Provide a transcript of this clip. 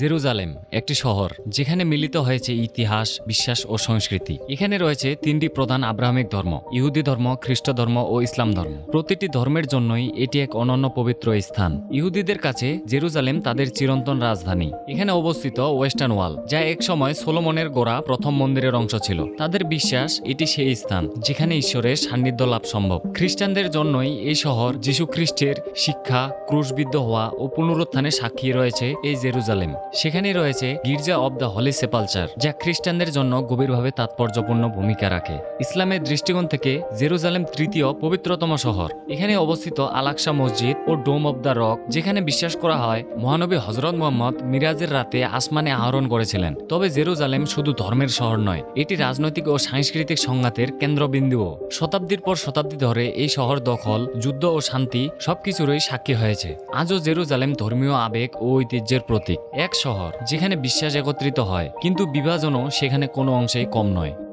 Jerusalem, একটি শহর, যেখানে মিলিত হয়েছে ইতিহাস, বিশ্বাস ও সংস্কৃতি। এখানে রয়েছে তিনটি প্রধান আব্রাহামিক ধর্ম, ইহুদি ধর্ম, খ্রিস্ট ধর্ম ও ইসলাম ধর্ম। প্রতিটি ধর্মের জন্যই এটি এক অনন্য পবিত্র স্থান। ইহুদিদের কাছে জেরুজালেম তাদের চিরন্তন রাজধানী। এখানে অবস্থিত ওয়েস্টার্ন ওয়াল, যা এক সময় সোলোমনের গোড়া প্রথম মন্দিরের অংশ ছিল। তাদের বিশ্বাস, এটি সেই স্থান, যেখানে ঈশ্বরের সান্নিধ্য লাভ সম্ভব। খ্রিস্টানদের জন্যই এই শহর যীশু খ্রিস্টের শিক্ষা, ক্রুশবিদ্ধ হওয়া ও পুনরুত্থানের সাক্ষী রয়েছে এই জেরুজালেম সেখানে রয়েছে গির্জা অব দ্য হলি সেপালচার, যা খ্রিস্টানদের জন্য গভীরভাবে তাৎপর্যপূর্ণ ভূমিকা রাখে। ইসলামের দৃষ্টিকোণ থেকে জেরুজালেম তৃতীয় পবিত্রতম শহর। এখানে অবস্থিত আলাকসা মসজিদ ও ডোম অব দ্য রক, যেখানে বিশ্বাস করা হয় মহানবী হজরত মোহাম্মদ মিরাজের রাতে আসমানে আহরণ করেছিলেন। তবে জেরুজালেম শুধু ধর্মের শহর নয়, এটি রাজনৈতিক ও সাংস্কৃতিক সংঘাতের কেন্দ্রবিন্দুও। শতাব্দীর পর শতাব্দী ধরে এই শহর দখল, যুদ্ধ ও শান্তি সবকিছুরই সাক্ষী হয়েছে। আজও জেরুজালেম ধর্মীয় আবেগ ও ঐতিহ্যের প্রতীক। এক শহর যেখানে বিশ্বাস একত্রিত হয় কিন্তু বিভাজনও সেখানে কোনো অংশেই কম নয়।